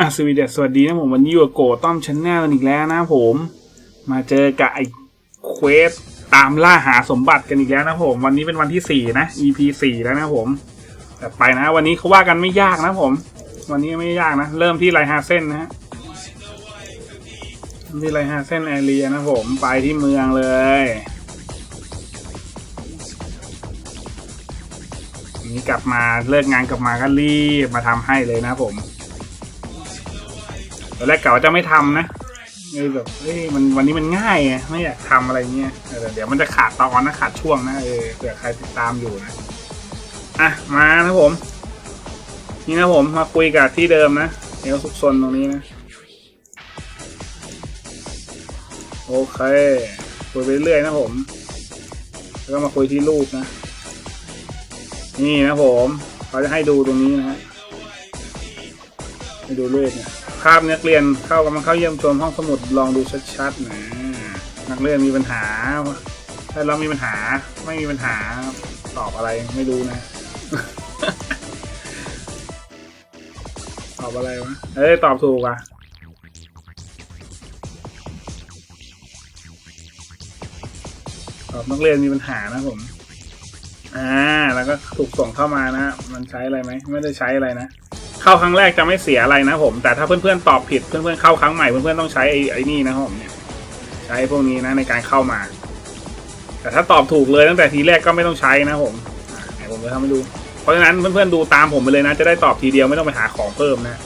อะสวีเดสวัสดีนะผมวันนี้อยู่กับโกต้อมชแนลอีกแล้วนะผม มาเจอกับไอ้เควสตามล่าหาสมบัติกันอีกแล้วนะผม วันนี้เป็นวันที่สี่นะ EP สี่แล้วนะผมแต่ไปนะ วันนี้เขาว่ากันไม่ยากนะผม วันนี้ไม่ยากนะ เริ่มที่ไรฮาเส้นนะฮะที่ไรฮาเส้นแอเรียนะผมไปที่เมืองเลยนี่กลับมาเลิกงานกลับมาก็รีบมาทำให้เลยนะผม ตอนแรกเก่าจะไม่ทำนะเลยแบบเฮ้ยมันวันนี้มันง่ายไงไม่อยากทำอะไรเงี้ยเเดี๋ยวมันจะขาดตอนนะขาดช่วงนะเออเผื่อใครติดตามอยู่นะอะมานะผม นี่นะผมมาคุยกับที่เดิมนะเอลสุกซนตรงนี้นะโอเคคุยไปเรื่อยนะผม แล้วก็มาคุยที่รูปนะ นี่นะผมเขาจะให้ดูตรงนี้นะฮะให้ดูรูปเนี่ย ภาพนักเรียนเข้ากำลังเข้าเยี่ยมชมห้องสมุดลองดูชัดๆนะนักเรียนมีปัญหาถ้าเรามีปัญหาไม่มีปัญหาตอบอะไรไม่รู้นะ ตอบอะไรวะเอ้ยตอบถูกอะตอบนักเรียนมีปัญหานะผมอ่าแล้วก็ถูกส่งเข้ามานะ มันใช้อะไรไหมไม่ได้ใช้อะไรนะ เข้าครั้งแรกจะไม่เสียอะไรนะผม แต่ถ้าเพื่อนๆตอบผิดเพื่อนๆเข้าครั้งใหม่เพื่อนๆต้องใช้ไอ้ไอ้นี่นะผมเนี่ยใช้พวกนี้นะในการเข้ามา แต่ถ้าตอบถูกเลยตั้งแต่ทีแรกก็ไม่ต้องใช้นะผมไหนผมจะทำให้ดู เพราะฉะนั้นเพื่อนๆดูตามผมไปเลยนะ จะได้ตอบทีเดียวไม่ต้องไปหาของเพิ่มนะ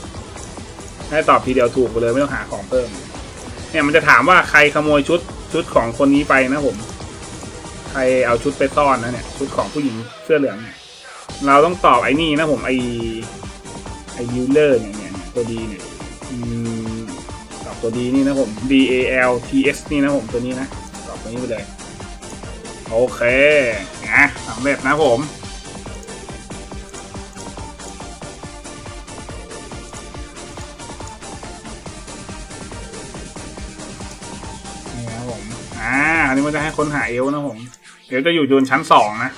ให้ตอบทีเดียวถูกไปเลยไม่ต้องหาของเพิ่ม เนี่ยมันจะถามว่าใครขโมยชุดชุดของคนนี้ไปนะผม ใครเอาชุดไปซ่อนนะเนี่ยชุดของผู้หญิงเสื้อเหลืองเนี่ยเราต้องตอบไอ้นี่นะผมไอ อยูเลอร์เนี่ยเนี่ยตัวดีเนี่ยอืมตอบตัวดีนี่นะผม D A L T S นี่นะผมตัวนี้นะตอบตัวนี้ไปเลยโอเคนะสำเร็จนะผมนี่นะผมอ่าอันนี้มันจะให้ค้นหาเอลนะผมเอลจะอยู่บนชั้นสองนะ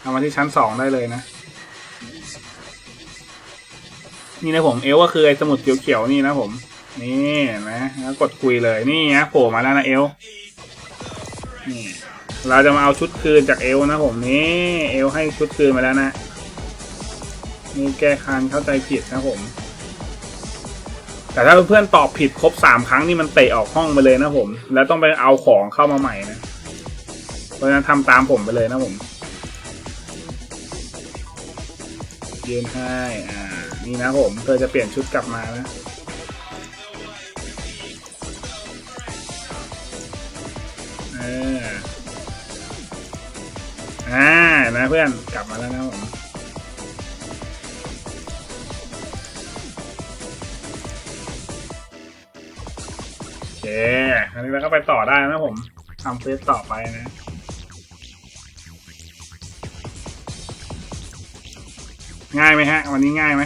เอามาที่ชั้นสองได้เลยนะ นี่นะผมเอลก็คือไอ้สมุดเขียวๆนี่นะผม นี่นะแล้วกดคุยเลยนี่นะโผล่มาแล้วนะเอลนี่เราจะมาเอาชุดคืนจากเอลนะผมนี่เอลให้ชุดคืนมาแล้วนะนี่แก้คานเข้าใจผิดนะผม แต่ถ้าเพื่อนตอบผิดครบสามครั้งนี่มันเตะออกห้องไปเลยนะผม แล้วต้องไปเอาของเข้ามาใหม่นะเพราะฉะนั้นทำตามผมไปเลยนะผมยืนให้อ่า นี่นะผมเธอจะเปลี่ยนชุดกลับมานะอออ่านะเพื่อนกลับมาแล้วนะผมโอเคอันนี้เราก็ไปต่อได้นะผมทำเฟซต่อไปนะง่ายไหมฮะ วันนี้ง่ายไหม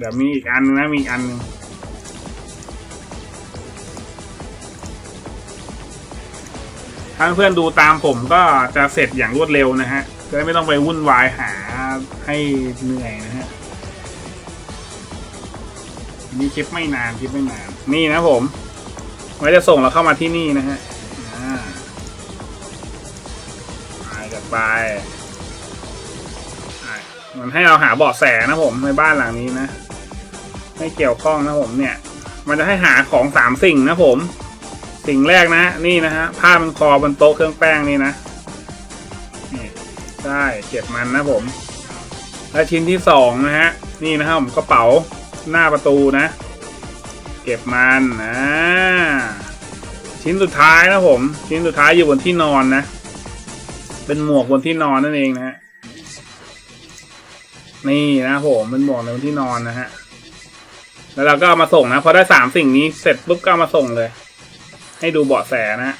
เดี๋ยวมีอีกอันนึงนะมีอีกอันนึงถ้าเพื่อนดูตามผมก็จะเสร็จอย่างรวดเร็วนะฮะจะไม่ต้องไปวุ่นวายหาให้เหนื่อยนะฮะนี่คลิปไม่นานคลิปไม่นาน นี่นะผม ไว้จะส่งเราเข้ามาที่นี่นะฮะอ่าไปกันไปมันให้เราหาเบาะแสนะผมในบ้านหลังนี้นะ ไม่เกี่ยวข้องนะผมเนี่ย มันจะให้หาของสามสิ่งนะผม สิ่งแรกนะนี่นะฮะผ้ามันคอบนโต๊ะเครื่องแป้งนี่นะนี่ใช่เก็บมันนะผม และชิ้นที่สองนะฮะนี่นะครับผมกระเป๋าหน้าประตูนะ เก็บมันนะชิ้นสุดท้ายนะผม ชิ้นสุดท้ายอยู่บนที่นอนนะ เป็นหมวกบนที่นอนนั่นเองนะฮะนี่นะผมเป็นหมวกในบนที่นอนนะฮะ แล้วเราก็เอามาส่งนะพอได้สามสิ่งนี้เสร็จปุ๊บก็เอามาส่งเลย ให้ดูเบาะแสนะ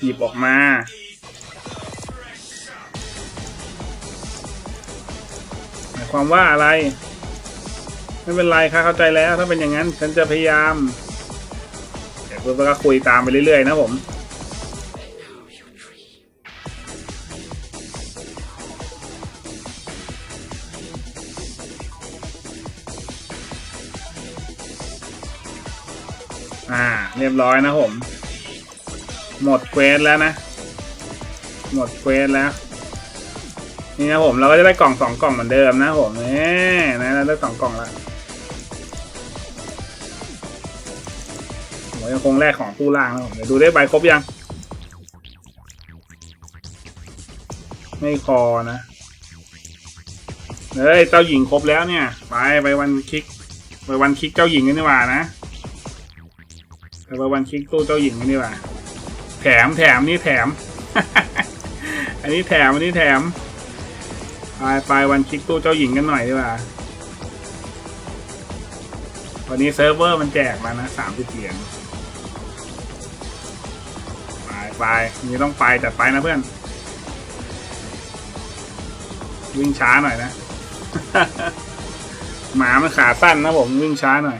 หยิบออกมาหมายความว่าอะไร ไม่เป็นไรค่ะเข้าใจแล้ว ถ้าเป็นอย่างนั้น ฉันจะพยายามเดี๋ยวเราก็คุยตามไปเรื่อยๆนะผม อ่า เรียบร้อยนะผม หมดเควสแล้วนะ หมดเควสแล้ว นี่นะผมเราก็จะได้กล่องสองกล่องเหมือนเดิมนะผมเนี่นะเราได้สองกล่องล้วผมยังคงแรกของตู้ล่างนะผมเดี๋ยวดูได้ใบครบยัง ไม่พอนะเฮ้ยเจ้าหญิงครบแล้วเนี่ย ไปไปวันคลิก ไปวันคลิกเจ้าหญิงกันดีกว่านะ ไปไปวันคลิกตู้เจ้าหญิงกันดีกว่าแถมแถมนี่แถม อันนี้แถมอันนี้แถมไปไปวันคลิกตู้เจ้าหญิงกันหน่อยดีกว่าวันนี้เซิร์ฟเวอร์มันแจกมานะสามสิบเหรียญไปไปนี่ต้องไปแต่ไปนะเพื่อน วิ่งช้าหน่อยนะ หมามันขาสั้นนะผมวิ่งช้าหน่อย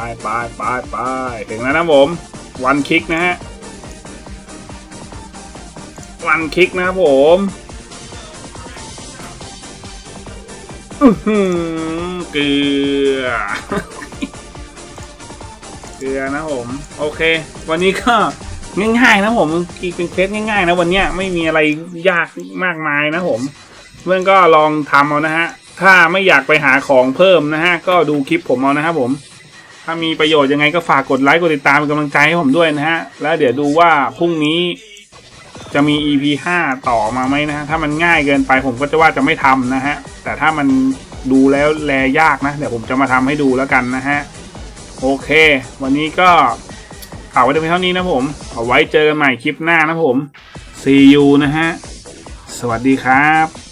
ไปไปไปไปถึงแล้วนะผม วันคลิกนะฮะ วันคลิกนะครับผมเกลือ เกลือนะผม โอเค วันนี้ก็ง่ายๆนะผมเป็นเคสง่ายๆนะวันเนี้ยไม่มีอะไรยากมากมายนะผมเพื่อนก็ลองทำเอานะฮะ ถ้าไม่อยากไปหาของเพิ่มนะฮะ ก็ดูคลิปผมเอานะครับผม ถ้ามีประโยชน์ยังไงก็ฝากกดไลค์กดติดตามเป็นกำลังใจให้ผมด้วยนะฮะ แล้วเดี๋ยวดูว่าพรุ่งนี้จะมี EP 5 ต่อมาไหมนะฮะ ถ้ามันง่ายเกินไปผมก็จะว่าจะไม่ทำนะฮะ แต่ถ้ามันดูแล้วแลยากนะ เดี๋ยวผมจะมาทำให้ดูแล้วกันนะฮะ โอเค วันนี้ก็ฝากไว้เพียงเท่านี้นะผม เอาไว้เจอกันใหม่คลิปหน้านะผม See you นะฮะ สวัสดีครับ